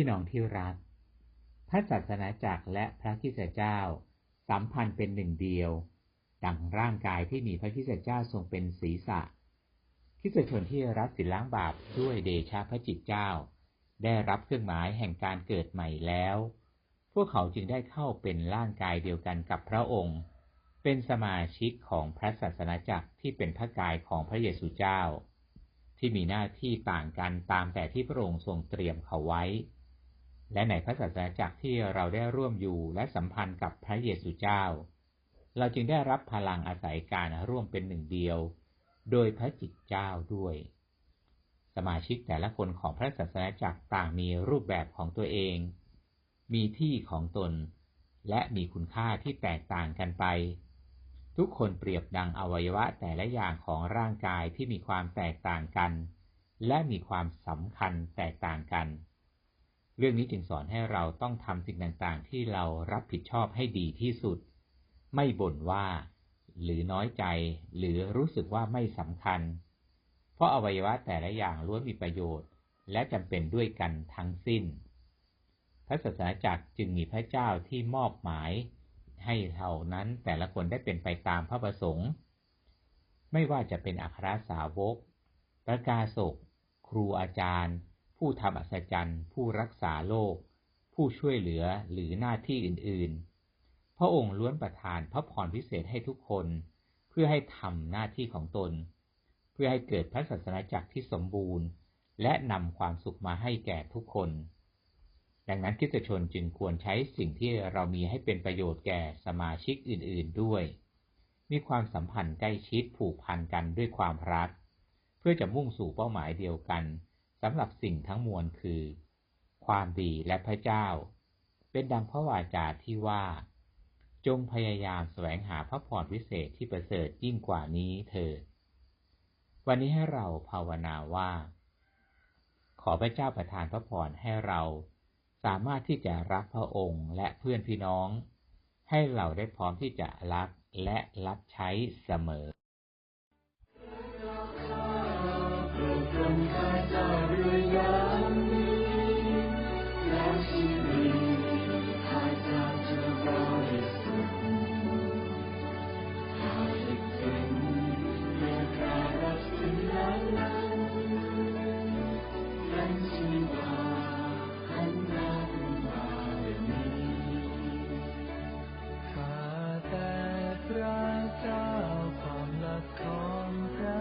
พี่น้องที่รัก พระศาสนาจักรและพระคิสเจ้า สัมพันธ์เป็นหนึ่งเดียว ดังร่างกายที่มีพระคิสเจ้าทรงเป็นศีรษะคิสชนที่รับสินล้างบาปด้วยเดชะพระจิตเจ้า ได้รับเครื่องหมายแห่งการเกิดใหม่แล้ว พวกเขาจึงได้เข้าเป็นร่างกายเดียวกันกับพระองค์ เป็นสมาชิกของพระศาสนาจักรที่เป็นพระกายของพระเยซูเจ้า ที่มีหน้าที่ต่างกันตามแต่ที่พระองค์ทรงเตรียมเขาไว้ และในพระศาสนาจักรที่เราได้ร่วมอยู่และสัมพันธ์กับพระเยซูเจ้า เราจึงได้รับพลังอาศัยการร่วมเป็นหนึ่งเดียว โดยพระจิตเจ้าด้วย สมาชิกแต่ละคนของพระศาสนาจักรต่างมีรูปแบบของตัวเอง มีที่ของตน และมีคุณค่าที่แตกต่างกันไป ทุกคนเปรียบดังอวัยวะแต่ละอย่างของร่างกายที่มีความแตกต่างกัน และมีความสำคัญแตกต่างกัน เรื่องนี้จึงสอนให้เราต้องทำสิ่งต่างๆ ที่เรารับผิดชอบให้ดีที่สุด ไม่บ่นว่า หรือน้อยใจ หรือรู้สึกว่าไม่สำคัญ เพราะอวัยวะแต่ละอย่างล้วนมีประโยชน์ และจำเป็นด้วยกันทั้งสิ้น พระศาสนาจักรจึงมีพระเจ้าที่มอบหมาย ให้เท่านั้นแต่ละคนได้เป็นไปตามพระประสงค์ ไม่ว่าจะเป็นอัครสาวก ประกาศกครูอาจารย์ ผู้ทำอัศจรรย์ ผู้รักษาโลก ผู้ช่วยเหลือหรือหน้าที่อื่นๆ พระองค์ล้วนประทานพระพรพิเศษให้ทุกคน เพื่อให้ทำหน้าที่ของตน เพื่อให้เกิดพระศาสนาจักรที่สมบูรณ์ และนำความสุขมาให้แก่ทุกคน ดังนั้นคิสตชนจึงควรใช้สิ่งที่เรามีให้เป็นประโยชน์แก่สมาชิกอื่นๆด้วย มีความสัมพันธ์ใกล้ชิดผูกพันกันด้วยความรัก เพื่อจะมุ่งสู่เป้าหมายเดียวกัน สำหรับสิ่งทั้งมวลคือ ความดีและพระเจ้า เป็นดังพระวาจาที่ว่า จงพยายามแสวงหาพระพรวิเศษที่ประเสริฐยิ่งกว่านี้เถิดวันนี้ให้เราภาวนาว่า ขอพระเจ้าประทานพระพรให้เราสามารถที่จะรักพระองค์และเพื่อนพี่น้อง ให้เราได้พร้อมที่จะรักและรับใช้เสมอ พระเจ้าความรักของพระ